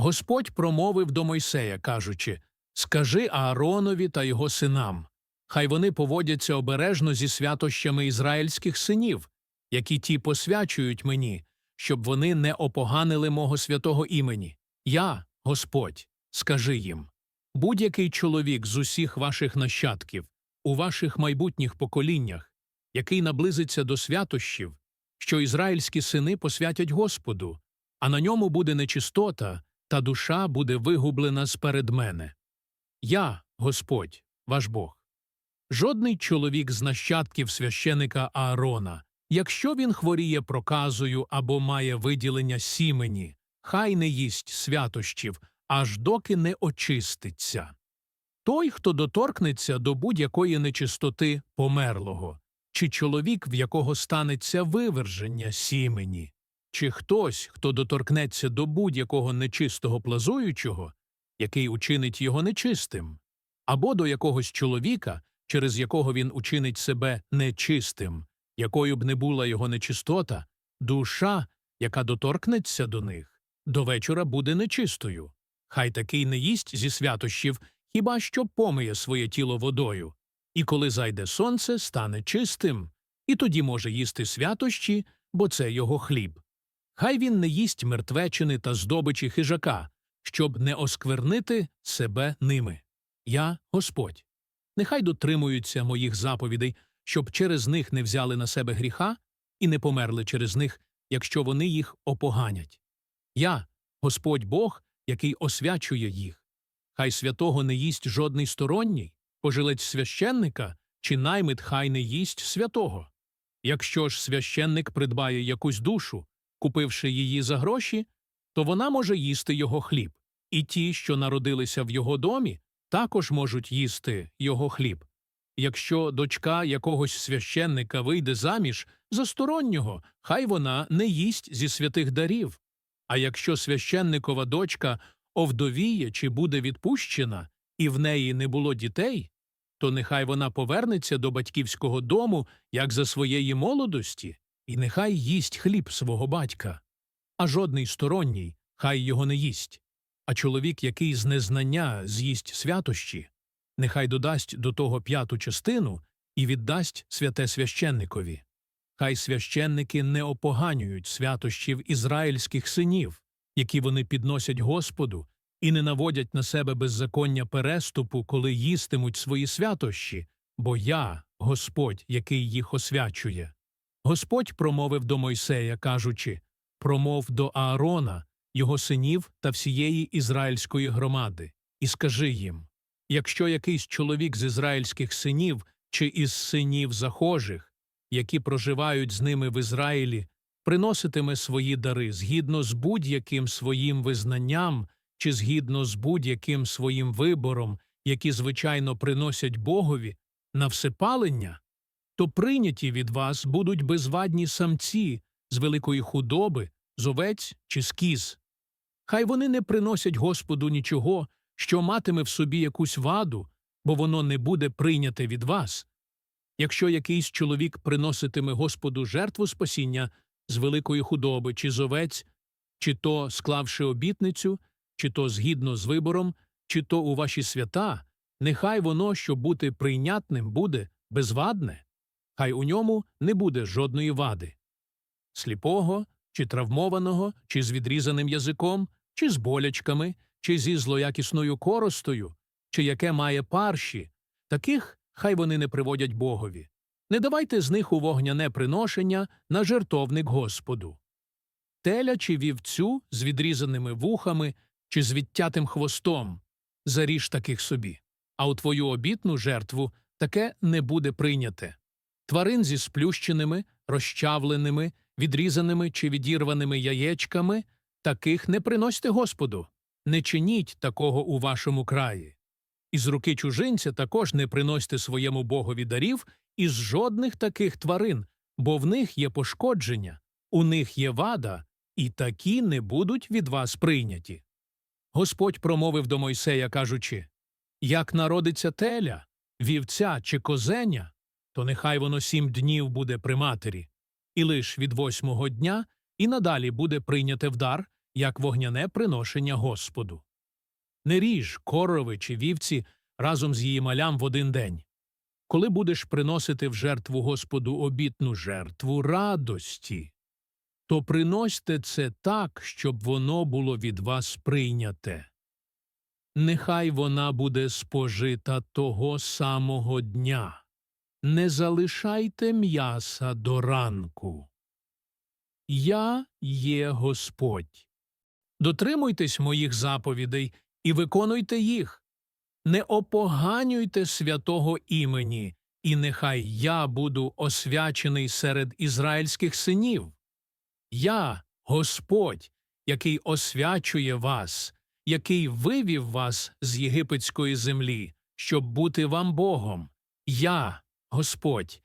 Господь промовив до Мойсея, кажучи Скажи Ааронові та його синам, хай вони поводяться обережно зі святощами ізраїльських синів, які ті посвячують мені, щоб вони не опоганили мого святого імені. Я, Господь, скажи їм будь-який чоловік з усіх ваших нащадків, у ваших майбутніх поколіннях, який наблизиться до святощів, що ізраїльські сини посвятять Господу, а на ньому буде нечистота, та душа буде вигублена сперед мене. Я, Господь, ваш Бог. Жодний чоловік з нащадків священика Аарона, якщо він хворіє проказою або має виділення сімені, хай не їсть святощів, аж доки не очиститься. Той, хто доторкнеться до будь-якої нечистоти померлого, чи чоловік, в якого станеться виверження сімені, чи хтось, хто доторкнеться до будь-якого нечистого плазуючого, який учинить його нечистим, або до якогось чоловіка, через якого він учинить себе нечистим, якою б не була його нечистота, душа, яка доторкнеться до них, до вечора буде нечистою. Хай такий не їсть зі святощів, хіба що помиє своє тіло водою, і коли зайде сонце, стане чистим, і тоді може їсти святощі, бо це його хліб. Хай він не їсть мертвечини та здобичі хижака, щоб не осквернити себе ними. Я Господь. Нехай дотримуються моїх заповідей, щоб через них не взяли на себе гріха і не померли через них, якщо вони їх опоганять. Я, Господь Бог, який освячує їх. Хай святого не їсть жодний сторонній, пожилець священника чи наймит хай не їсть святого. Якщо ж священник придбає якусь душу, купивши її за гроші, то вона може їсти його хліб, і ті, що народилися в його домі, також можуть їсти його хліб. Якщо дочка якогось священника вийде заміж за стороннього, хай вона не їсть зі святих дарів. А якщо священникова дочка овдовіє чи буде відпущена, і в неї не було дітей, то нехай вона повернеться до батьківського дому, як за своєї молодості, і нехай їсть хліб свого батька. А жодний сторонній хай його не їсть. А чоловік, який з незнання з'їсть святощі, нехай додасть до того п'яту частину і віддасть святе священникові. Хай священники не опоганюють святощів ізраїльських синів, які вони підносять Господу, і не наводять на себе беззаконня переступу, коли їстимуть свої святощі, бо я, Господь, який їх освячує. Господь промовив до Мойсея, кажучи промов до Аарона, його синів та всієї ізраїльської громади, і скажи їм якщо якийсь чоловік з ізраїльських синів чи із синів захожих, які проживають з ними в Ізраїлі, приноситиме свої дари згідно з будь-яким своїм визнанням чи згідно з будь-яким своїм вибором, які звичайно приносять Богові на всепалення, то прийняті від вас будуть безвадні самці з великої худоби, з овець чи з кіз. Хай вони не приносять Господу нічого, що матиме в собі якусь ваду, бо воно не буде прийняте від вас. Якщо якийсь чоловік приноситиме Господу жертву спасіння з великої худоби чи з овець, чи то склавши обітницю, чи то згідно з вибором, чи то у ваші свята, нехай воно, щоб бути прийнятним, буде безвадне, хай у ньому не буде жодної вади. Сліпого, чи травмованого, чи з відрізаним язиком, чи з болячками, чи зі злоякісною коростою, чи яке має парші, таких хай вони не приводять Богові. Не давайте з них у вогняне приношення на жертовник Господу. Теля чи вівцю з відрізаними вухами чи з відтятим хвостом заріж таких собі, а у твою обітну жертву таке не буде прийняте. Тварин зі сплющеними, розчавленими, відрізаними чи відірваними яєчками таких не приносьте Господу, не чиніть такого у вашому краї. Із руки чужинця також не приносьте своєму богові дарів із жодних таких тварин, бо в них є пошкодження, у них є вада, і такі не будуть від вас прийняті. Господь промовив до Мойсея, кажучи Як народиться теля, вівця чи козеня, то нехай воно сім днів буде при матері, і лиш від восьмого дня і надалі буде прийняте в дар, як вогняне приношення Господу. Не ріж корови чи вівці разом з її малям в один день. Коли будеш приносити в жертву Господу обітну жертву радості, то приносьте це так, щоб воно було від вас прийняте. Нехай вона буде спожита того самого дня. Не залишайте м'яса до ранку. Я є Господь. Дотримуйтесь моїх заповідей і виконуйте їх. Не опоганюйте святого імені, і нехай я буду освячений серед ізраїльських синів. Я, Господь, який освячує вас, який вивів вас з єгипетської землі, щоб бути вам Богом. Я, Господь,